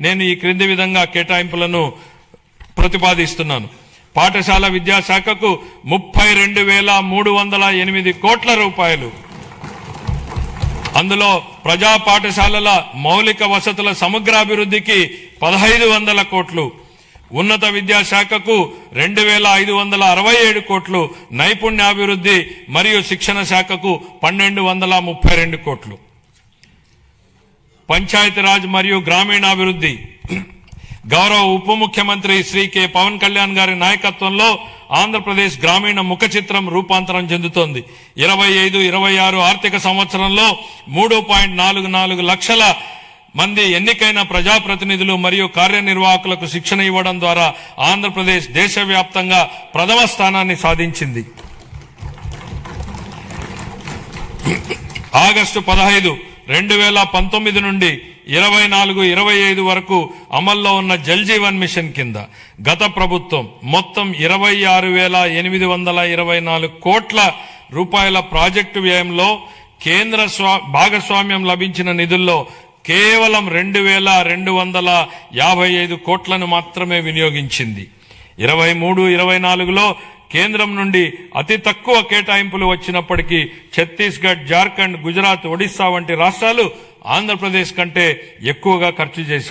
నేను ఈ క్రింది విధంగా కేటాయింపులను ప్రతిపాదిస్తున్నాను. పాఠశాల విద్యాశాఖకు ముప్పై రెండు వేల మూడు వందల ఎనిమిది కోట్ల రూపాయలు. అందులో ప్రజా పాఠశాలల మౌలిక వసతుల సమగ్రాభివృద్ధికి పదహైదు వందల కోట్లు. ఉన్నత విద్యాశాఖకు రెండు వేల ఐదు వందల అరవై ఏడు కోట్లు. నైపుణ్యాభివృద్ధి మరియు శిక్షణ శాఖకు పన్నెండు వందల ముప్పై రెండు కోట్లు. పంచాయతీరాజ్ మరియు గ్రామీణాభివృద్ధి. గౌరవ ఉప ముఖ్యమంత్రి శ్రీ కె. పవన్ కళ్యాణ్ గారి నాయకత్వంలో ఆంధ్రప్రదేశ్ గ్రామీణ ముఖ చిత్రం రూపాంతరం చెందుతోంది. ఇరవై ఐదు ఇరవై ఆరు ఆర్థిక సంవత్సరంలో మూడు పాయింట్ నాలుగు నాలుగు లక్షల మంది ఎన్నికైన ప్రజాప్రతినిధులు మరియు కార్యనిర్వాహకులకు శిక్షణ ఇవ్వడం ద్వారా ఆంధ్రప్రదేశ్ దేశవ్యాప్తంగా ప్రథమ స్థానాన్ని సాధించింది. ఆగస్టు పదహైదు రెండు వేల పంతొమ్మిది నుండి ఇరవై నాలుగు ఇరవై ఐదు వరకు అమల్లో ఉన్న జల్ జీవన్ మిషన్ కింద గత ప్రభుత్వం మొత్తం ఇరవై ఆరు వేల ఎనిమిది వందల ఇరవై నాలుగు కోట్ల రూపాయల ప్రాజెక్టు వ్యయంలో కేంద్ర స్వా భాగస్వామ్యం లభించిన నిధుల్లో కేవలం రెండు వేల రెండు వందల యాభై ఐదు కోట్లను మాత్రమే వినియోగించింది. ఇరవై మూడు ఇరవై నాలుగులో కేంద్రం నుండి అతి తక్కువ కేటాయింపులు వచ్చినప్పటికీ ఛత్తీస్గఢ్ జార్ఖండ్ గుజరాత్ ఒడిశా వంటి రాష్ట్రాలు ఆంధ్రప్రదేశ్ కంటే ఎక్కువగా ఖర్చు చేశాయి.